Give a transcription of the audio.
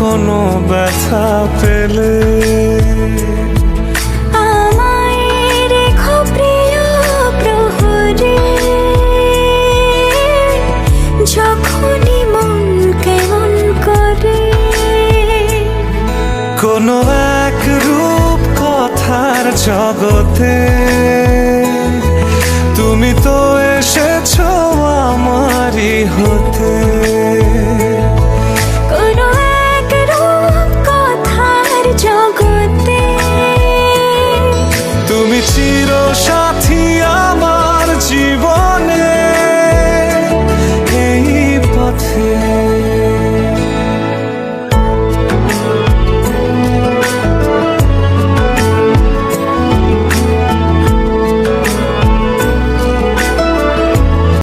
কোনো ব্যথা পেলে। কোনো এক রূপ কথার জগতে জগতে তুমি চির সাথী